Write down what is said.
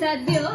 സദ്യോ